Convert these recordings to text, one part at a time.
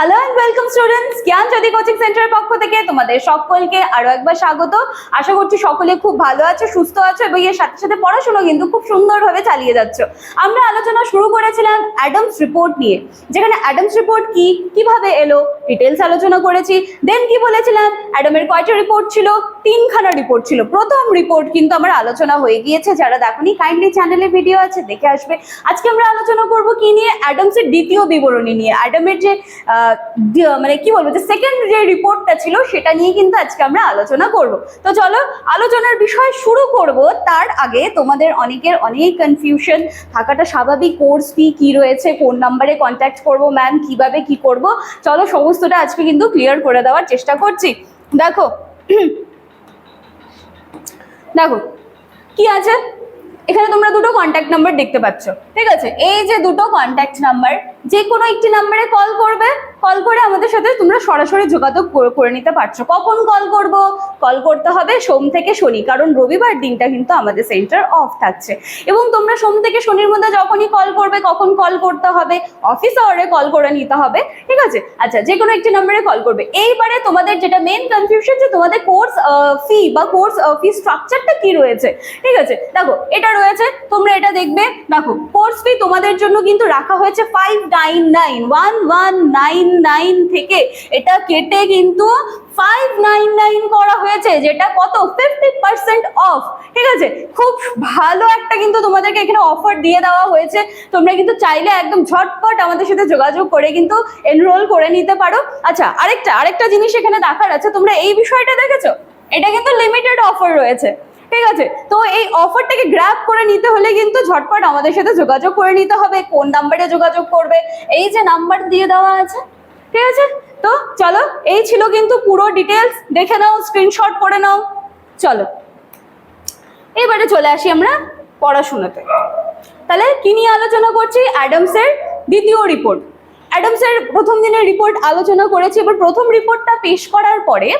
Hello and welcome students জ্ঞান জ্যোতি coaching সেন্টারের পক্ষ থেকে তোমাদের সকলকে আরও একবার স্বাগত। আশা করছি সকলে খুব ভালো আছো, সুস্থ আছো এবং এর সাথে সাথে পড়াশোনা কিন্তু খুব সুন্দরভাবে চালিয়ে যাচ্ছ। আমরা আলোচনা শুরু করেছিলাম অ্যাডামস রিপোর্ট নিয়ে। যেখানে অ্যাডামস রিপোর্ট কি, কীভাবে এলো ডিটেলস আলোচনা করেছি। দেন কি বলেছিলাম, অ্যাডামের কয়টা রিপোর্ট ছিল, তিনখানা রিপোর্ট ছিল। প্রথম রিপোর্ট কিন্তু আমার আলোচনা হয়ে গিয়েছে। যারা দেখনি কাইন্ডলি চ্যানেলে ভিডিও আছে, দেখে আসবে। আজকে আমরা আলোচনা করব কি নিয়ে? অ্যাডামসের দ্বিতীয় বিবরণী নিয়ে। অ্যাডামের যে মানে কি বলব, যে সেকেন্ড যে রিপোর্টটা ছিল, সেটা নিয়ে কিন্তু আজকে আমরা আলোচনা করব। তো চলো, আলোচনার বিষয় শুরু করব। তার আগে তোমাদের অনেকের অনেক কনফিউশন থাকাটা স্বাভাবিক কোর্স ফি কি রয়েছে, কোন নাম্বারে কন্ট্যাক্ট করব ম্যাম কীভাবে কি করব? চলো, সমস্তটা আজকে কিন্তু ক্লিয়ার করে দেওয়ার চেষ্টা করছি। দেখো দেখো, কি আছে? এখানে তোমরা দুটো কন্ট্যাক্ট নাম্বার দেখতে পাচ্ছ, ঠিক আছে? এই যে দুটো কন্ট্যাক্ট নাম্বার যে কোনো একটি নাম্বারে কল করবে কল করে আমাদের সাথে তোমরা সরাসরি যোগাযোগ করে- নিতে পারছ। কখন কল করব? কল করতে হবে সোম থেকে শনি, কারণ রবিবার দিনটা কিন্তু আমাদের সেন্টার অফ থাকছে। এবং তোমরা সোম থেকে শনির মধ্যে যখনই কল করবে, কখন কল করতে হবে? অফিস আওয়ারে কল করে নিতে হবে, ঠিক আছে? আচ্ছা যে কোনো একটি নাম্বারে কল করবে। এইবারে তোমাদের যেটা মেন কনফিউশন যে তোমাদের কোর্স ফি বা কোর্স ফি স্ট্রাকচারটা কি রয়েছে, ঠিক আছে? দেখো এটা রয়েছে, তোমরা এটা দেখবে। দেখো কোর্স ফি তোমাদের জন্য কিন্তু রাখা হয়েছে five nine nine one one nine nine থেকে। এটা কেটে কিন্তু ফাইভ নাইন নাইন করা হয়েছে, যেটা কত? ফিফটি পার্সেন্ট অফ ঠিক আছে? খুব ভালো একটা কিন্তু তোমাদেরকে এখানে অফার দিয়ে দেওয়া হয়েছে। তোমরা কিন্তু চাইলে একদম ঝটপট আমাদের সাথে যোগাযোগ করে কিন্তু এনরোল করে নিতে পারো। আচ্ছা আরেকটা আরেকটা জিনিস এখানে দেখার আছে, তোমরা এই বিষয়টা দেখেছ? এটা কিন্তু লিমিটেড অফার রয়েছে। ঠিক আছে? তো এই অফারটাকে গ্র্যাব করে নিতে হলে কিন্তু ঝটপট আমাদের সাথে যোগাযোগ করে নিতে হবে, কোন নাম্বারে যোগাযোগ করবে, এই যে নাম্বার দিয়ে দেওয়া আছে, ঠিক আছে? তো চলো, এই ছিল কিন্তু পুরো ডিটেলস দেখে নাও স্ক্রিনশট করে নাও, চলো। এবারে চলে আসি আমরা পড়াশোনাতে। তাহলে কি নিয়ে আলোচনা করছি? অ্যাডামসের দ্বিতীয় রিপোর্ট অ্যাডামসের প্রথম দিনের রিপোর্ট আলোচনা করেছি, এবার প্রথম রিপোর্টটা পেশ করার পরে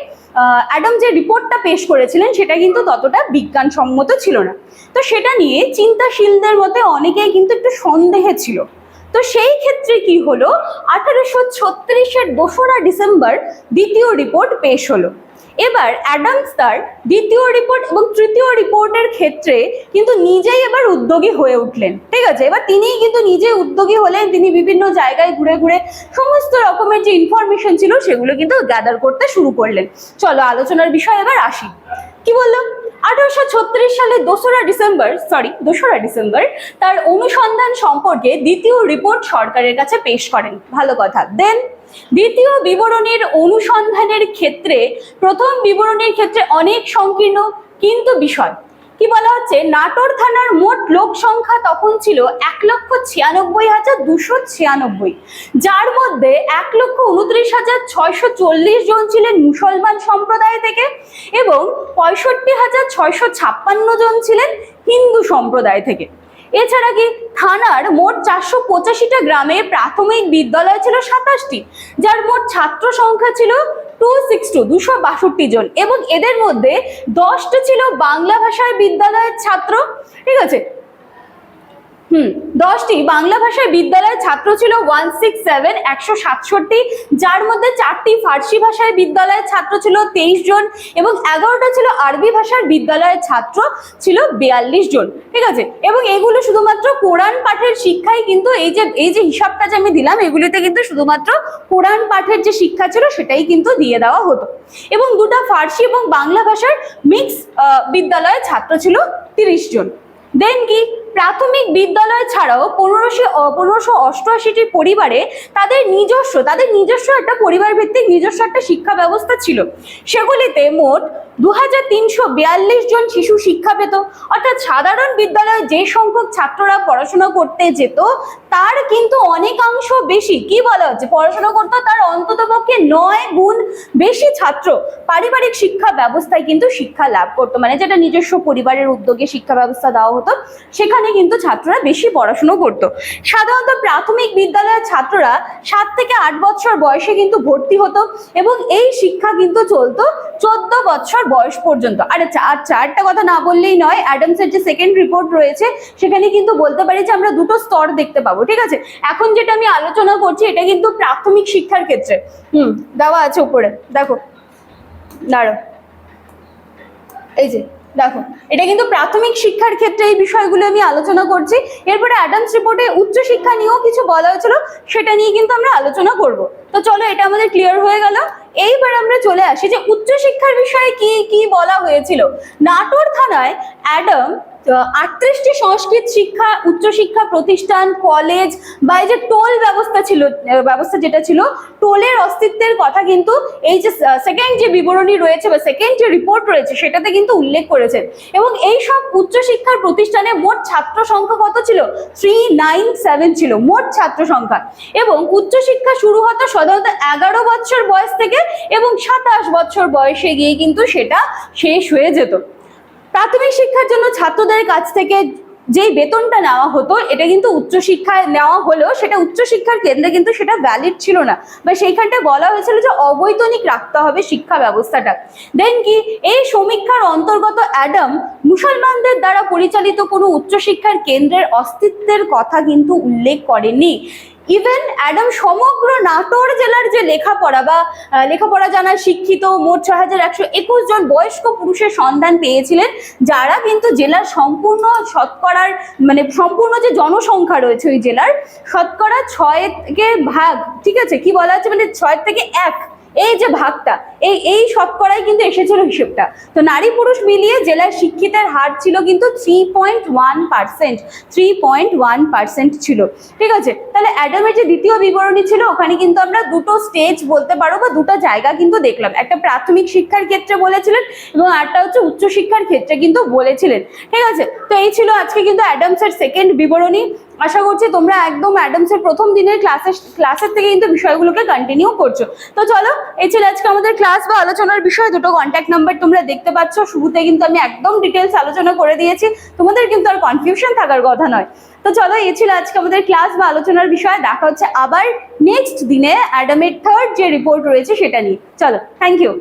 অ্যাডাম যে রিপোর্টটা পেশ করেছিলেন, সেটা কিন্তু ততটা বিজ্ঞানসম্মত ছিল না। তো সেটা নিয়ে চিন্তাশীলদের মতে অনেকেই কিন্তু একটু সন্দেহে ছিল। তো সেই ক্ষেত্রে কি হলো? আঠারোশো ছত্রিশের দোসরা ডিসেম্বর দ্বিতীয় রিপোর্ট পেশ হলো। এবার অ্যাডামস তার দ্বিতীয় রিপোর্ট এবং তৃতীয় রিপোর্টের ক্ষেত্রে কিন্তু নিজেই এবার উদ্যোগী হয়ে উঠলেন, ঠিক আছে? এবার তিনিই কিন্তু নিজে উদ্যোগী হলেন, তিনি বিভিন্ন জায়গায় ঘুরে ঘুরে সমস্ত রকমের যে ইনফরমেশন ছিল সেগুলো কিন্তু গ্যাদার করতে শুরু করলেন। চলো আলোচনার বিষয় এবার আসি। কি বললাম আঠারোশো সালের দোসরা ডিসেম্বর সরি দোসরা ডিসেম্বর তার অনুসন্ধান সম্পর্কে দ্বিতীয় রিপোর্ট সরকারের কাছে পেশ করেন। ভালো কথা। দেন দ্বিতীয় বিবরণের অনুসন্ধানের ক্ষেত্রে, প্রথম বিবরণের ক্ষেত্রে অনেক সংকীর্ণ কিন্তু বিষয়। কি বলা হচ্ছে? নাটোর থানার মোট লোক সংখ্যা তখন ছিল এক লক্ষ ছিয়ানব্বই হাজার দুশো ছিয়ানব্বই। যার মধ্যে এক লক্ষ উনত্রিশ হাজার ছয়শো চল্লিশ জন ছিলেন মুসলমান সম্প্রদায় থেকে এবং পঁয়ষট্টি হাজার ছয়শো ছাপ্পান্ন জন ছিলেন হিন্দু সম্প্রদায় থেকে। এছাড়া কি থানার মোট চারশো পঁচাশিটা গ্রামে প্রাথমিক বিদ্যালয় ছিল সাতাশটি, যার মোট ছাত্র সংখ্যা ছিল টু সিক্স টু দুশো বাষট্টি জন। এবং এদের মধ্যে দশটা ছিল বাংলা ভাষার বিদ্যালয়ের ছাত্র, ঠিক আছে? হুম, দশটি বাংলা ভাষার বিদ্যালয়ের ছাত্র ছিল ওয়ান সিক্স সেভেন একশো সাতষট্টি, যার মধ্যে চারটি ফার্সি ভাষায় বিদ্যালয়ের ছাত্র ছিল তেইশ জন এবং এগারোটা ছিল আরবি ভাষার বিদ্যালয়ের ছাত্র ছিল বিয়াল্লিশ জন, ঠিক আছে? এবং এগুলো শুধুমাত্র কোরআন পাঠের শিক্ষাই কিন্তু এই যে এই যে হিসাবটা যে আমি দিলাম, এগুলিতে কিন্তু শুধুমাত্র কোরআন পাঠের যে শিক্ষা ছিল সেটাই কিন্তু দিয়ে দেওয়া হতো। এবং দুটো ফার্সি এবং বাংলা ভাষার মিক্স বিদ্যালয়ের ছাত্র ছিল তিরিশ জন। দেন কি? প্রাথমিক বিদ্যালয় ছাড়াও পনেরোশো পনেরোশো অষ্টআশিটি পরিবারে তাদের নিজস্ব তাদের নিজস্ব একটা পরিবার ভিত্তিক নিজস্ব একটা শিক্ষা ব্যবস্থা ছিল। সেগুলিতে মোট দু হাজার তিনশো বিয়াল্লিশ জন শিশু শিক্ষা পেত। অর্থাৎ সাধারণ বিদ্যালয়ে যে সংখ্যক ছাত্ররা পড়াশোনা করতে যেত, তার কিন্তু অনেকাংশ বেশি। কি বলা হচ্ছে? পড়াশোনা করতো তার অন্তত পক্ষে নয় গুণ বেশি ছাত্র পারিবারিক শিক্ষা ব্যবস্থায় কিন্তু শিক্ষা লাভ করতো। মানে যেটা নিজস্ব পরিবারের উদ্যোগে শিক্ষা ব্যবস্থা দেওয়া হতো, সেখানে কিন্তু ছাত্ররা বেশি পড়াশুনো করতো। সাধারণত প্রাথমিক বিদ্যালয়ের ছাত্ররা সাত থেকে আট বছর বয়সে কিন্তু ভর্তি হতো এবং এই শিক্ষা কিন্তু চলতো চোদ্দ বছর বয়স পর্যন্ত। আরে চার চারটা কথা না বললেই নয়, অ্যাডামসের যে সেকেন্ড রিপোর্ট রয়েছে, সেখানে কিন্তু বলতে পারি যে আমরা দুটো স্তর দেখতে পাবো, ঠিক আছে? এখন যেটা আমি আলোচনা করছি, এটা কিন্তু প্রাথমিক শিক্ষার ক্ষেত্রে। হুম, দেওয়া আছে উপরে। দেখো দাঁড়ো এই যে, দেখো, এটা কিন্তু প্রাথমিক শিক্ষার ক্ষেত্রে এই বিষয়গুলো আমি আলোচনা করছি। এরপরে অ্যাডামস রিপোর্টে উচ্চশিক্ষা নিয়েও কিছু বলা হয়েছিল, সেটা নিয়ে কিন্তু আমরা আলোচনা করব। তো চলো, এটা আমাদের ক্লিয়ার হয়ে গেল। এইবার আমরা চলে আসি যে উচ্চশিক্ষার বিষয়ে কি কি বলা হয়েছিল। নাটোর থানায় অ্যাডাম আটত্রিশটি সংস্কৃত শিক্ষা উচ্চশিক্ষা প্রতিষ্ঠান কলেজ বা এই যে টোল ব্যবস্থা ছিল ব্যবস্থা যেটা ছিল টোলের অস্তিত্বের কথা কিন্তু এই যে সেকেন্ড যে বিবরণী রয়েছে বা সেকেন্ড যে রিপোর্ট রয়েছে, সেটাতে কিন্তু উল্লেখ করেছেন। এবং এই সব উচ্চশিক্ষার প্রতিষ্ঠানে মোট ছাত্র সংখ্যা কত ছিল? থ্রি নাইন সেভেন ছিল, মোট ছাত্র সংখ্যা। এবং উচ্চশিক্ষা শুরু হতো সাধারণত এগারো বছর বয়স থেকে এবং সাতাশ বছর বয়সে গিয়ে কিন্তু সেটা শেষ হয়ে যেত। প্রাথমিক শিক্ষার জন্য ছাত্রদের কাছ থেকে যেই বেতনটা নেওয়া হতো, এটা কিন্তু উচ্চশিক্ষায় নেওয়া হলেও সেটা উচ্চশিক্ষার কেন্দ্রে কিন্তু সেটা ভ্যালিড ছিল না। বা সেইখানটায় বলা হয়েছিল যে অবৈতনিক রাখতে হবে শিক্ষা ব্যবস্থাটা। দেন কি? এই সমীক্ষার অন্তর্গত অ্যাডাম মুসলমানদের দ্বারা পরিচালিত কোনো উচ্চশিক্ষার কেন্দ্রের অস্তিত্বের কথা কিন্তু উল্লেখ করেনি। ইভেন অ্যাডাম সমগ্র নাটোর জেলার যে লেখাপড়া বা লেখাপড়া জানার শিক্ষিত মোট ছয় হাজার একশো একুশ জন বয়স্ক পুরুষের সন্ধান পেয়েছিলেন, যারা কিন্তু জেলার সম্পূর্ণ শতকরার মানে সম্পূর্ণ যে জনসংখ্যা রয়েছে ওই জেলার, শতকরা ছয় থেকে ভাগ, ঠিক আছে? কি বলা হচ্ছে? মানে ছয় থেকে এক। এই যে ভাগটা এই এই শতকরাই কিন্তু এসেছিল হিসেবটা। তো নারী পুরুষ মিলিয়ে জেলার শিক্ষিতের হার ছিল কিন্তু three point one percent three point one percent ছিল। ঠিক আছে? তাহলে অ্যাডামের যে দ্বিতীয় বিবরণী ছিল, ওখানে কিন্তু আমরা দুটো স্টেজ বলতে পারো বা দুটো জায়গা কিন্তু দেখলাম। একটা প্রাথমিক শিক্ষার ক্ষেত্রে বলেছিলেন এবং আরটা হচ্ছে উচ্চশিক্ষার ক্ষেত্রে কিন্তু বলেছিলেন। ঠিক আছে? তো এই ছিল আজকে কিন্তু অ্যাডামসের সেকেন্ড বিবরণী। আশা করছি তোমরা একদম অ্যাডামসের প্রথম দিনের ক্লাসের ক্লাসের থেকে কিন্তু বিষয়গুলোকে কন্টিনিউ করছ। তো চলো, এই ছিল আজকে আমাদের ক্লাস বা আলোচনার বিষয়ে দুটো কন্ট্যাক্ট নাম্বার তোমরা দেখতে পাচ্ছ। শুরুতে কিন্তু আমি একদম ডিটেলস আলোচনা করে দিয়েছি। তোমাদের কিন্তু আর কনফিউশন থাকার কথা নয়। তো চলো, এই ছিল আজকে আমাদের ক্লাস বা আলোচনার বিষয়ে। দেখা হচ্ছে আবার নেক্সট দিনে। অ্যাডামের থার্ড যে রিপোর্ট রয়েছে সেটা নিয়ে। চলো থ্যাংক ইউ